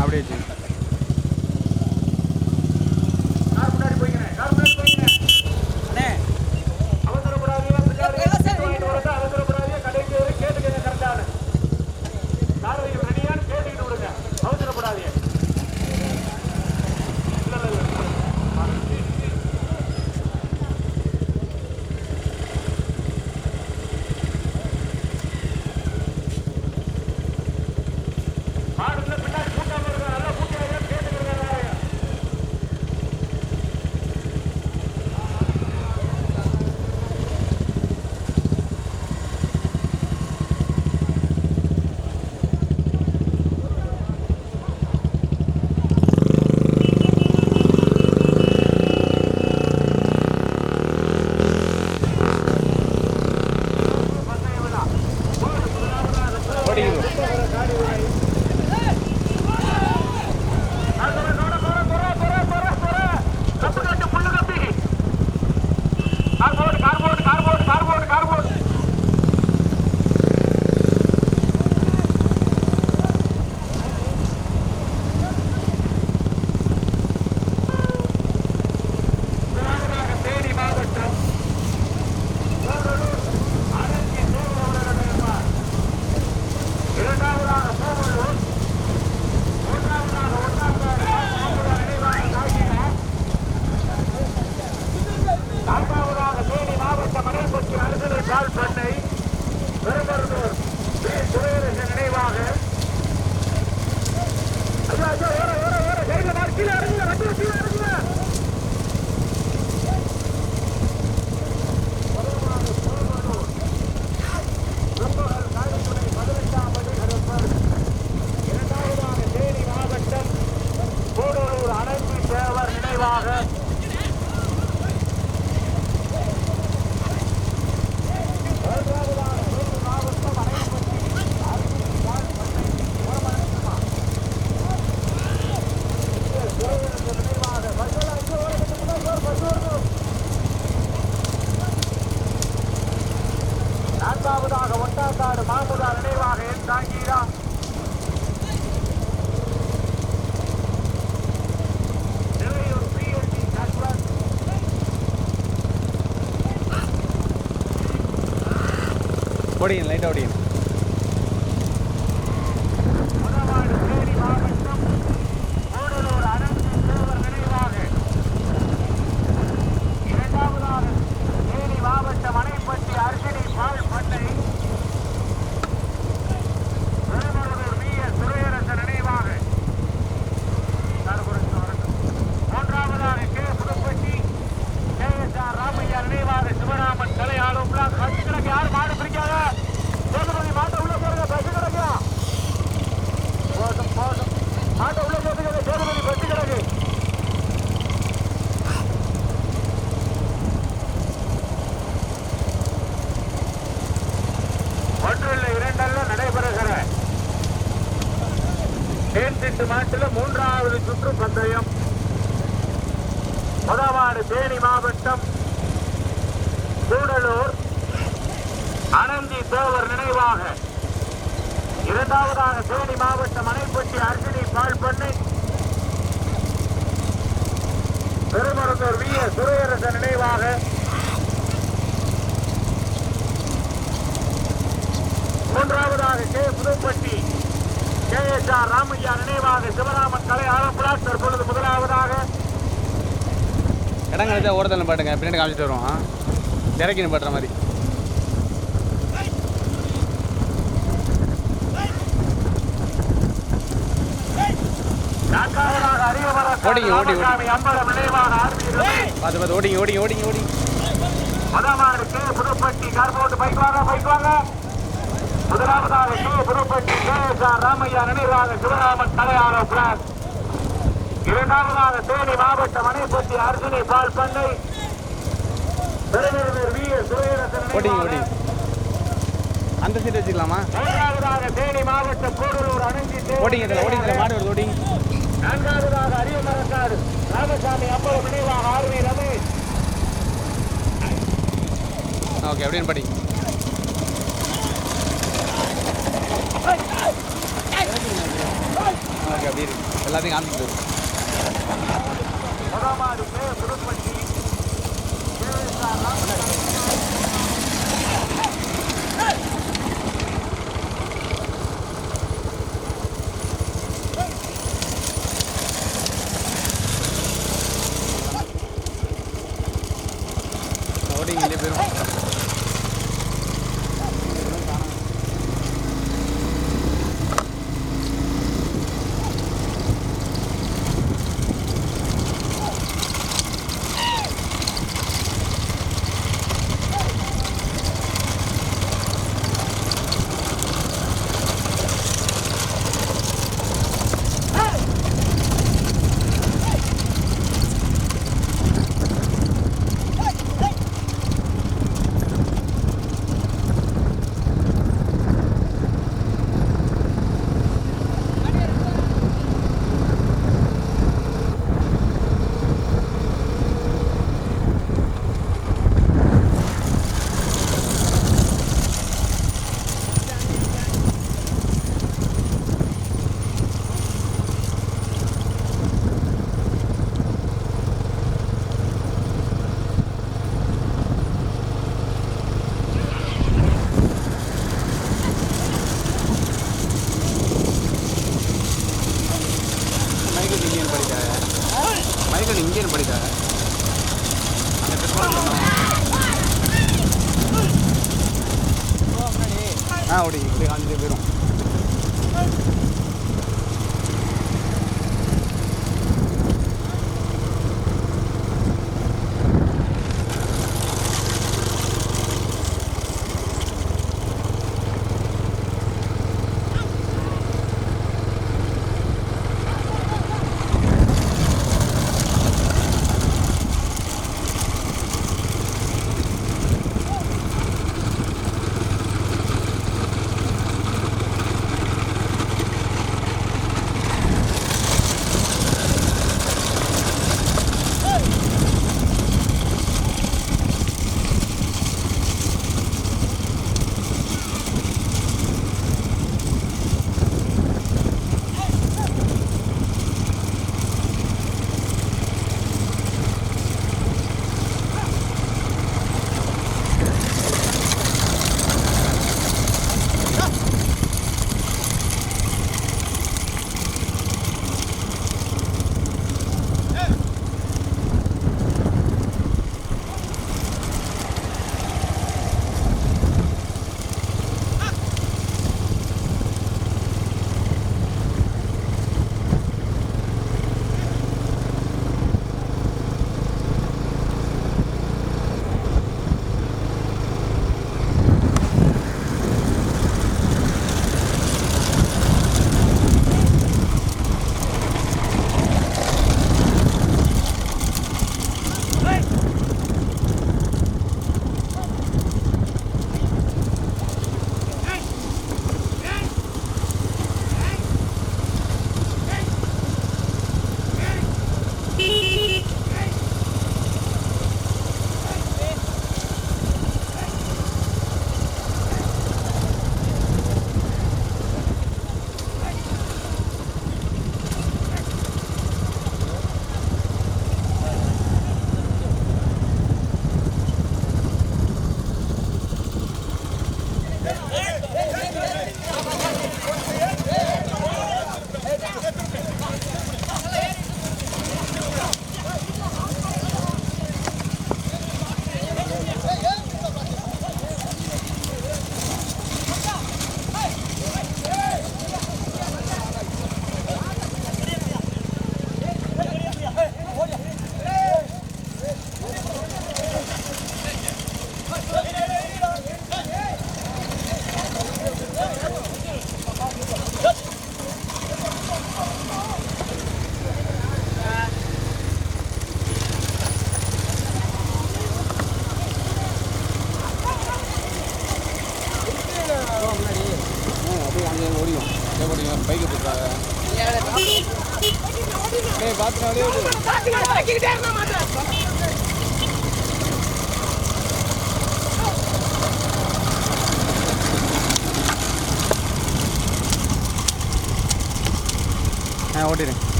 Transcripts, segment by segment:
അവിടെ വെച്ച്. அருகில் கால் பண்ணை பெருமருந்தூர் பி. துறையரசன் நினைவாக ஐயா, ஐயா, ஓர, ஓர, ஓர, கையில் மார்க்கில் கீழே இறங்குங்க, வண்டியில கீழே இறங்குங்க. நண்பர்கள் காயத்துறை பதினெட்டாம் படி கருப்பர் இரண்டாவதாக தேனி மாவட்டம் கூடலூர் அனந்தி தேவர் நினைவாக மூன்றாவதாக தேனி மாவட்டம் அணைப்பட்டி அருகில் கால்பட்டை புறமணக்குமா. இங்கே சிறையிலிருந்து நினைவாக பஸ்ஸில் அங்கே ஓரத்துக்கு முன்னாடி ஒரு பஸ் வருது. நான்காவதாக ஒட்டாக்காடு மாமுதா நினைவாக என் தாங்கீரா நிறையூர் பிஎல்டி நட்வர் ஓடிங்க லைட்டாக ஓடிங்க முதலாடு தேனி மாவட்டம் கூடலூர் அனந்தி தேவர் நினைவாக இரண்டாவதாக தேனி மாவட்டம் அணைப்பட்டி அர்ஜுனி பால் பண்ணை பெருமருதூர் வி எஸ் சுரேரசன் நினைவாக காரக்குறிச்சி வரட்டும். மூன்றாவதாக K Pudupatti K S R Ramaiah நினைவாக சிவராமன் கலை ஆளும் பஸ் கிடக்கு யாரும் மாடு பிடிக்காத சேதுபதி மாட்டை உள்ள போடுங்க பஸ் கிடக்கு போதும் போதும் மாட்டை உள்ள போட்டுக்கிறது சேதுபதி பஸ் கிடக்கு ஒன்றில் இரண்டல்ல நடைபெறுகிற தேன் திட்டு மாட்டில் மூன்றாவது சுற்று பந்தயம் முதவாடு தேனி மாவட்டம் கூடலூர் அனந்தி தேவர் நினைவாக இரண்டாவதாக தேனி மாவட்டம் அணைப்பட்டி அர்ஜுனி பால் பண்ணை. பெருமருந்தூர் வி. எஸ் துரையரசன் நினைவாக. மூன்றாவதாக K. Pudupatti. K. S. R. Ramaiah நினைவாக சிவராமன் கலை ஆலப்புழா தற்பொழுது முதலாவதாக. இடம் ஓடுதல் பாட்டுங்க. பின்னாடி காமிச்சிட்டு வருவோம். இறக்கின்னு பாட்டுற மாதிரி. ஓடிங்க, ஓடி, ஓடி. பார்த்து பார்த்து ஓடிங்க ஓடிங்க ஓடிங்க ஓடிங்க. முதலாவது கே புதுப்பட்டி கார்போர்ட் பைக் வாங்க பைக் வாங்க முதலாவதாக K Pudupatti K S R Ramaiah நினைவாக சிவராமன் தலையாள பிளாக். இரண்டாவதாக தேனி மாவட்டம் அணைப்பட்டி அர்ஜுனி பால் பண்ணை. பெருமிருந்தூர் வி எஸ் சுரேரசன் ஓடிங்க நினைவாக ஓடிங்க அந்த சீட் வச்சுக்கலாமா? மூன்றாவதாக தேனி மாவட்டம் கூடலூர் அணைஞ்சி ஓடிங்க ஓடிங்க மாடு வருது ஓடிங்க. நான்காவதாக அரியமரக்காடு ராமசாமி அம்பலம் நினைவாக ஆர்வி ரமேஷ். ஓகே அப்படின்னு படி ஓகே அப்படி இருக்கு எல்லாத்தையும் இருக்கு. முதல் மாடுக்கு புதுப்பட்டி. ஆ அஞ்சு பேரும்.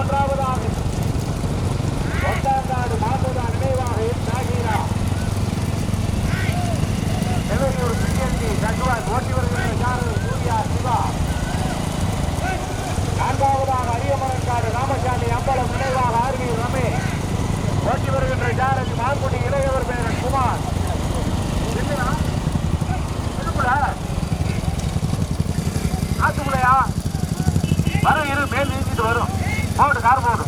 மூன்றாவதாக ஒன்றாம் நாடு மாசோதா நினைவாக சாகிரா நெல்லையூர் பிஎன்டி சகுவார் ஓட்டி வருகின்ற சூர்யா சிவா. நான்காவதாக அரியமரக்காடு ராமசாமி அம்பலம் நினைவாக ஆர்வி ரமேஷ். ஓட்டி வருகின்ற சாரதி மார்க்குடி இளையவர் பேரன் குமார். ஆத்துக்குள்ளையா வரும் இரு மேல் நீச்சிட்டு வரும். போடு கார் போடு.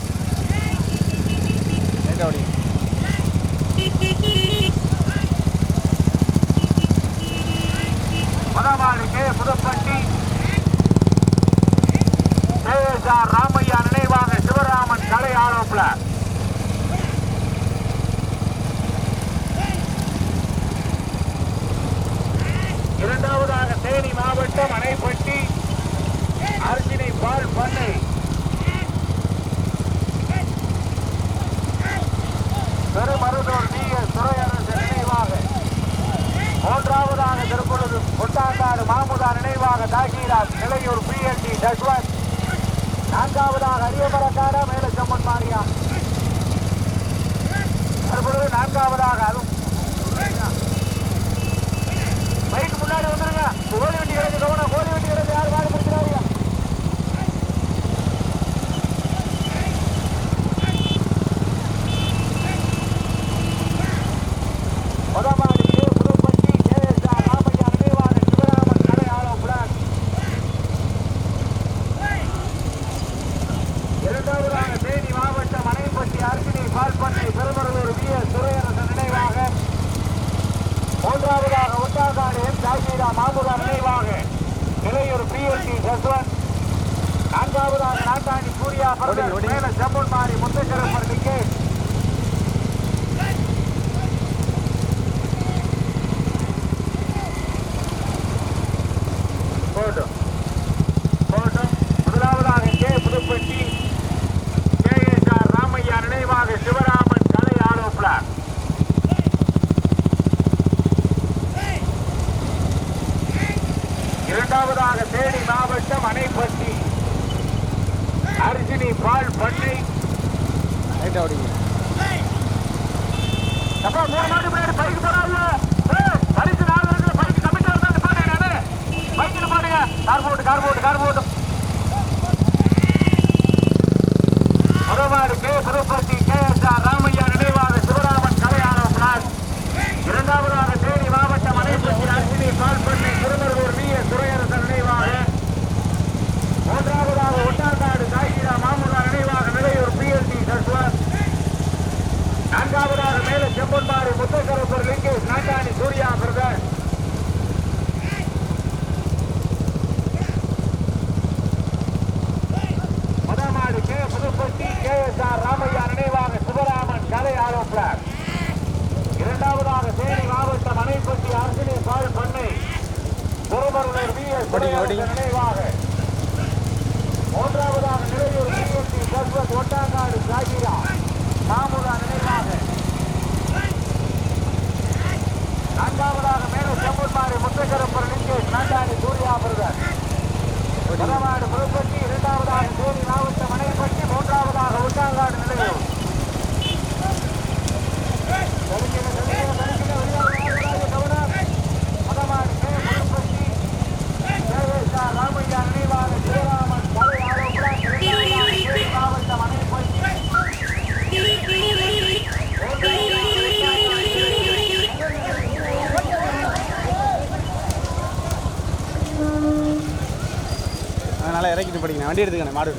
மூன்றாவதாக திருப்பொழுது கொட்டாங்காடு மாமுதா நினைவாக தாகிராஜ் நிலையூர் பிஎன்டி தஷ்வத் நான்காவதாக அரியபரக்கார மேலச்சம்மன் மாரியா தற்பொழுது நான்காவதாக அதுவும். பைக் முன்னாடி வந்துருங்க. கோழி வண்டி கிடையாது கவனம். கோழி வண்டி கிடையாது யார் வாங்க ஓடிங் மூன்றாவதாக நிலையூர் சஸ்வத் ஒட்டாங்காடு சாகிரா. மாமுலா நினைவாக. நான்காவதாக மேலும் செம்பன்மாரி முத்தகரப்பர் லிங்கேஷ் நாட்டாணி சூர்யா பிரதர். முதலாவது முழுப்பட்டி இரண்டாவதாக தேனி மாவட்ட மனைப்பட்டி மூன்றாவதாக ஒட்டாங்காடு நிலையூர். எடுத்துகிட்டு படிக்கணும். வண்டி எடுத்துக்கணும் மாடு.